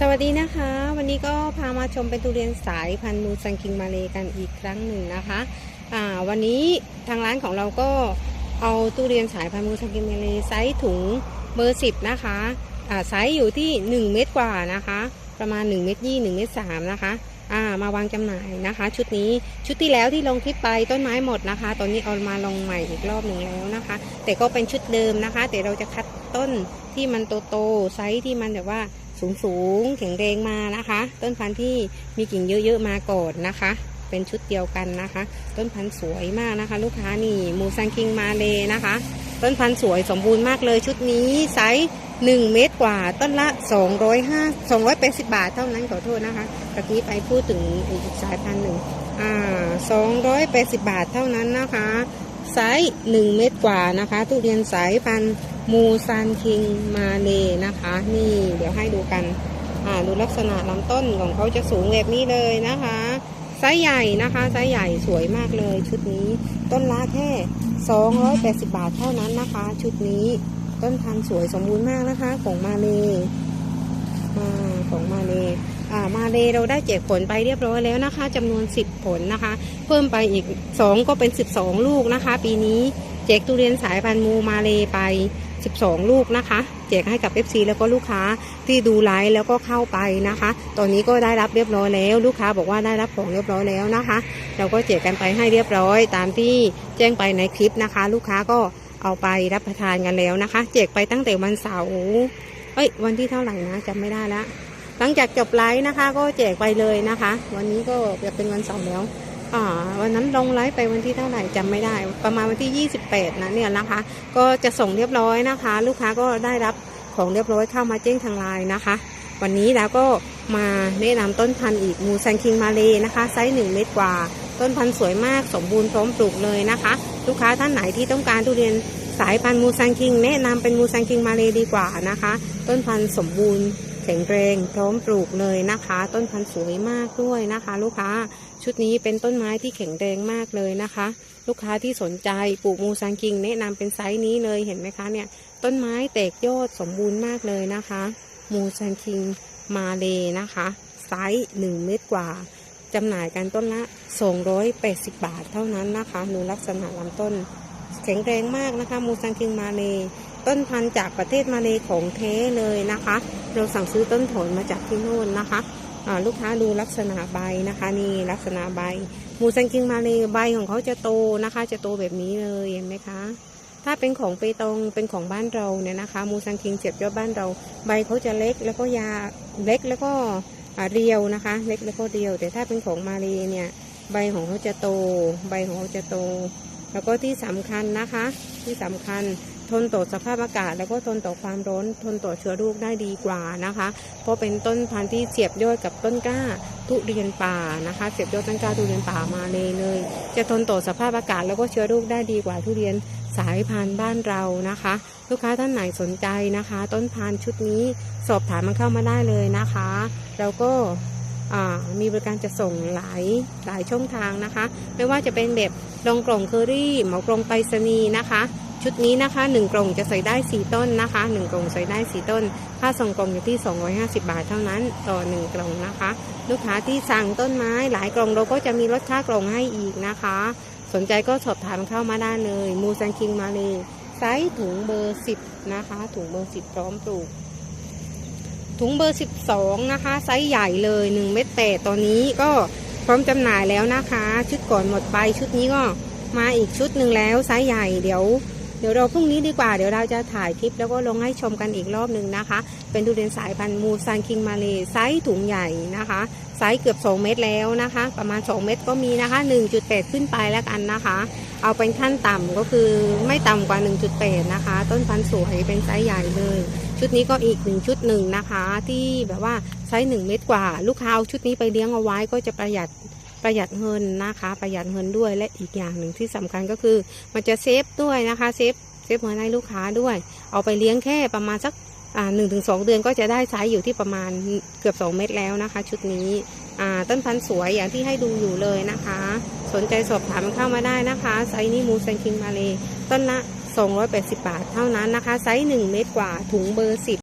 สวัสดีนะคะ วันนี้ก็พามาชมเป็นทุเรียนสายพันธุ์มูซังคิงมาเลกันอีกครั้งหนึ่งนะคะอ่าวันนี้ทางร้านของเราก็เอาทุเรียนสายพันธุ์มูซังคิงมาเลไซส์ถุงเบอร์สิบนะคะอ่าไซส์อยู่ที่ 1 เมตรกว่านะคะ ประมาณ 1 เมตรยี่1เมตรสามนะคะอ่ามาวางจำหน่ายนะคะ ชุดนี้ชุดที่แล้วที่ลงคลิปไปต้นไม้หมดนะคะ ตอนนี้เอามาลงใหม่อีกรอบหนึ่งแล้วนะคะ แต่ก็เป็นชุดเดิมนะคะ แต่เราจะคัดต้นที่มันโตๆไซส์ที่มันแบบว่า สูงสูงๆแข็งแรงมานะคะ ต้นพันธุ์ที่มีกิ่งเยอะๆมาก่อนนะคะ เป็นชุดเดียวกันนะคะ ต้นพันธุ์สวยมากนะคะ ลูกค้านี่มูซังคิงมาเลยนะคะ ต้นพันธุ์สวยสมบูรณ์มากเลยชุดนี้ไซส์1 เมตรกว่าต้นละ 205 280 บาทเท่านั้นขอโทษนะคะตะกี้ไปพูดถึงอีกสายพันธุ์หนึ่งอ่า280 บาทเท่านั้นนะคะไซส์1เมตรกว่านะคะ ทุเรียนสายพันธุ์ มูซันคิงมาเลนะคะ นี่เดี๋ยวให้ดูกัน อ่าดูลักษณะลำต้นของเขาจะสูงแบบนี้เลยนะคะไซส์ใหญ่นะคะไซส์ใหญ่สวยมากเลย ชุดนี้ต้นละแค่ 280 บาทเท่านั้นนะคะ ชุดนี้ต้นพันธุ์สวยสมบูรณ์มากนะคะ ของมาเลอ่าของมาเลอ่ามาเลเราได้แจกผลไปเรียบร้อยแล้วนะคะจำนวน 10 ผลนะคะ เพิ่มไปอีก 2 ก็เป็น 12 ลูกนะคะ ปีนี้แจกทุเรียนสายพันธุ์มูมาเลไป 12 ลูกนะคะ แจกให้กับ FC แล้วก็ลูกค้าที่ดูไลฟ์แล้วก็เข้าไปนะคะ ตอนนี้ก็ได้รับเรียบร้อยแล้ว ลูกค้าบอกว่าได้รับของเรียบร้อยแล้วนะคะ เราก็แจกกันไปให้เรียบร้อยตามที่แจ้งไปในคลิปนะคะ ลูกค้าก็เอาไปรับประทานกันแล้วนะคะ แจกไปตั้งแต่วันเสาร์เอ้ยวันที่เท่าไหร่นะจำไม่ได้ละหลังจากจบไลฟ์นะคะ ก็แจกไปเลยนะคะ วันนี้ก็จะเป็นวันเสาร์แล้ว อ่าวันนั้นลงไลฟ์ไปวันที่เท่าไหร่จำไม่ได้ ประมาณวันที่ 28 นะเนี่ยนะคะ ก็จะส่งเรียบร้อยนะคะ ลูกค้าก็ได้รับของเรียบร้อยเข้ามาแจ้งทางไลน์นะคะ วันนี้แล้วก็มาแนะนำต้นพันธุ์อีกมูซันคิงมาเลนะคะไซส์1เมตรกว่า ต้นพันธุ์สวยมากสมบูรณ์พร้อมปลูกเลยนะคะ ลูกค้าท่านไหนที่ต้องการทุเรียนสายพันธุ์มูซันคิง แนะนำเป็นมูซันคิงมาเลดีกว่านะคะ ต้นพันธุ์สมบูรณ์ แข็งแรงพร้อมปลูกเลยนะคะ ต้นพันธุ์สวยมากด้วยนะคะ ลูกค้าชุดนี้เป็นต้นไม้ที่แข็งแรงมากเลยนะคะ ลูกค้าที่สนใจปลูกมูซังคิงแนะนำเป็นไซส์นี้เลยเห็นไหมคะเนี่ยต้นไม้แตกยอดสมบูรณ์มากเลยนะคะ มูซังคิงมาเลนะคะ ไซส์1เมตรกว่าจำหน่ายกันต้นละ 280 บาทเท่านั้นนะคะดูลักษณะลำต้น แข็งแรงมากนะคะ มูซังคิงมาเล ต้นพันธุ์จากประเทศมาเลของแท้เลยนะคะ เราสั่งซื้อต้นผลมาจากที่โน่นนะคะลูกค้าดูลักษณะใบนะคะนี่ลักษณะใบมูซังคิงมาเลยใบของเขาจะโตนะคะ จะโตแบบนี้เลยเห็นไหมคะ ถ้าเป็นของเปตองเป็นของบ้านเราเนี่ยนะคะ มูซังคิงเจ็บยอดบ้านเรา ใบเขาจะเล็กแล้วก็ยาเล็กแล้วก็เรียวนะคะ เล็กแล้วก็เรียว แต่ถ้าเป็นของมาเลยเนี่ยใบของเขาจะโต ใบของเขาจะโต แล้วก็ที่สำคัญนะคะ ที่สำคัญ ทนต่อสภาพอากาศ แล้วก็ทนต่อความร้อนทนต่อเชื้อโรคได้ดีกว่านะคะ เพราะเป็นต้นพันธุ์ที่เสียบยอดกับต้นกล้าทุเรียนป่านะคะเสียบยอดต้นกล้าทุเรียนป่ามาเลยเลย จะทนต่อสภาพอากาศ แล้วก็เชื้อโรคได้ดีกว่าทุเรียนสายพันธุ์บ้านเรานะคะ ลูกค้าท่านไหนสนใจนะคะ ต้นพันธุ์ชุดนี้สอบถามมันเข้ามาได้เลยนะคะแล้วก็มีบริการจะส่งหลายหลายช่องทางนะคะ ไม่ว่าจะเป็นแบบลงกล่องเคอรี่เหมากล่องไปรษณีย์นะคะ ชุดนี้นะคะ 1 กล่องจะใส่ได้ 4 ต้นนะคะ 1 กล่องใส่ได้ 4 ต้น ค่าส่งกล่องอยู่ที่ 250 บาทเท่านั้น ต่อ 1 กล่องนะคะ ลูกค้าที่สั่งต้นไม้หลายกล่องเราก็จะมีลดค่ากล่องให้อีกนะคะ สนใจก็สอบถามเข้ามาได้เลย มูซันคิงมาเลยไซส์ถุงเบอร์ 10 นะคะ ถุงเบอร์ 10 พร้อมปลูกถุงเบอร์ 12 นะคะ ไซส์ใหญ่เลย1เม็ดแปดตอนนี้ก็พร้อมจำหน่ายแล้วนะคะ ชุดก่อนหมดไปชุดนี้ก็มาอีกชุดหนึ่งแล้วไซส์ใหญ่เดี๋ยว ดี๋ยวเราพรุ่งนี้ดีกว่าเดี๋ยวเราจะถ่ายคลิปแล้วก็ลงให้ชมกันอีกรอบหนึ่งนะคะ เป็นทุเรียนสายพันธุ์มูซันคิงมาเลไซส์ถุงใหญ่นะคะไซส์เกือบ 2 เมตรแล้วนะคะ ประมาณ 2 เมตรก็มีนะคะ 1.8 ขึ้นไปแล้วกันนะคะ เอาเป็นขั้นต่ำก็คือไม่ต่ำกว่า 1.8 นะคะ ต้นพันธุ์สวยเป็นไซส์ใหญ่เลย ชุดนี้ก็อีกหนึ่งชุดหนึ่งนะคะ ที่แบบว่าไซส์1เมตรกว่า ลูกค้าชุดนี้ไปเลี้ยงเอาไว้ก็จะประหยัด ประหยัดเงินนะคะ ประหยัดเงินด้วยและอีกอย่างหนึ่งที่สำคัญก็คือ มันจะเซฟด้วยนะคะเซฟเซฟเงินให้ลูกค้าด้วย เอาไปเลี้ยงแค่ประมาณสักอ่าหนึ่งถึงสองเดือนก็จะได้ไซส์อยู่ที่ประมาณเกือบ 2 เม็ดแล้วนะคะ ชุดนี้อ่าต้นพันธุ์สวยอย่างที่ให้ดูอยู่เลยนะคะ สนใจสอบถามเข้ามาได้นะคะไซส์นี้มูซันคิงมาเลต้นละ 280 บาทเท่านั้นนะคะ ไซส์1เมตรกว่าถุงเบอร์ 10